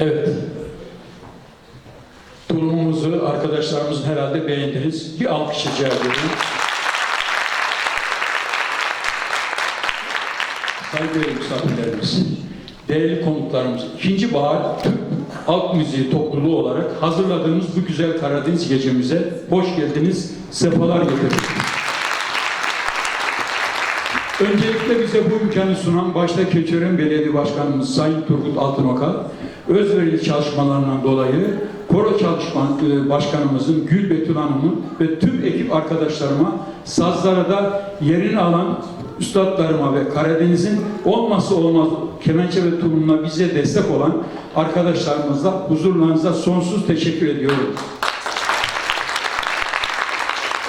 Evet. Tulumumuzu arkadaşlarımızın herhalde beğendiniz. Bir alkış rica ediyorum. Saygıdeğer misafirlerimiz, değerli konuklarımız, ikinci bahar Türk halk müziği topluluğu olarak hazırladığımız bu güzel Karadeniz gecemize hoş geldiniz, sefalar getirdiniz. Öncelikle bize bu imkanı sunan başta Keçiören Belediye Başkanımız Sayın Turgut Altınok'a özverili çalışmalarından dolayı Koro Çalışma e, Başkanımızın Gül Betül Hanım'ın ve tüm ekip arkadaşlarıma sazlara da yerini alan üstadlarıma ve Karadeniz'in olmazsa olmaz kemençe ve tulumla bize destek olan arkadaşlarımızla huzurlarınıza sonsuz teşekkür ediyorum.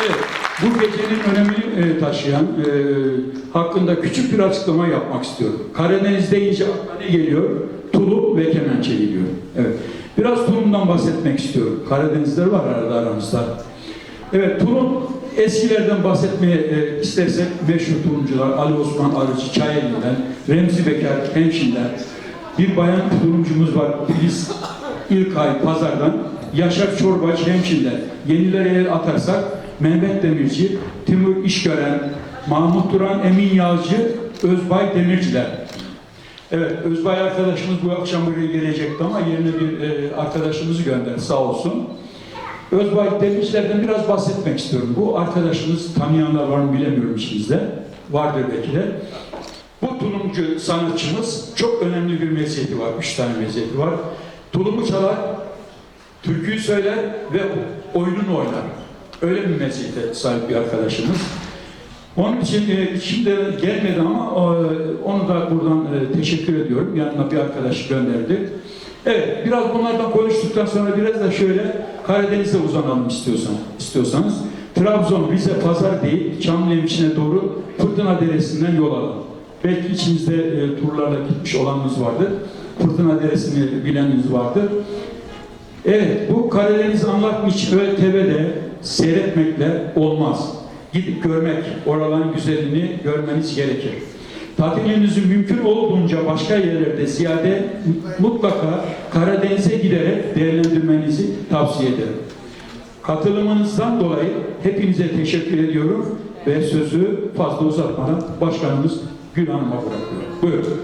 Evet, bu gecenin önemini e, taşıyan e, hakkında küçük bir açıklama yapmak istiyorum. Karadeniz deyince ne geliyor? Tulum ve kemençe geliyor. Evet, biraz tulumdan bahsetmek istiyorum. Karadenizler var arada aramızda. Evet, tulum eskilerden bahsetmeye e, istersek meşhur tulumcular Ali Osman Arıcı Çayeli'nden, Remzi Bekar Hemşin'den, bir bayan tulumcumuz var Filiz İlkay Pazar'dan, Yaşar Çorbaç Hemşin'den, yenilere el atarsak Mehmet Demirci, Timur İşgören, Mahmut Duran, Emin Yağcı, Özbay Demirciler. Evet, Özbay arkadaşımız bu akşam buraya gelecekti ama yerine bir e, arkadaşımızı gönderdi sağ olsun. Özbay Demirciler'den biraz bahsetmek istiyorum. Bu arkadaşımız tanıyanlar var mı bilemiyorum içinizde. Vardır belki de. Bu tulumcu sanatçımız çok önemli bir meziyeti var. Üç tane meziyeti var. Tulumu çalar, türküyü söyler ve oyununu oynar. Öyle bir meziyete sahip bir arkadaşımız. Onun için e, şimdi gelmedi ama e, onu da buradan e, teşekkür ediyorum. Yanına bir arkadaş gönderdi. Evet, biraz bunlardan konuştuktan sonra biraz da şöyle Karadeniz'e uzanalım istiyorsan, istiyorsanız. Trabzon, Rize, Pazar değil, Çamlıhemşin'e doğru Fırtına Deresi'nden yol alalım. Belki içinizde e, turlarla gitmiş olanınız vardır. Fırtına Deresi'ni bileniniz vardır. Evet, bu Karadeniz anlatmış tepede seyretmekle olmaz. Gidip görmek, oraların güzelliğini görmeniz gerekir. Tatilinizi mümkün olduğunca başka yerlerde ziyade mutlaka Karadeniz'e giderek değerlendirmenizi tavsiye ederim. Katılımınızdan dolayı hepinize teşekkür ediyorum ve sözü fazla uzatmadan başkanımız Gül Hanım'a bırakıyorum. Buyurun.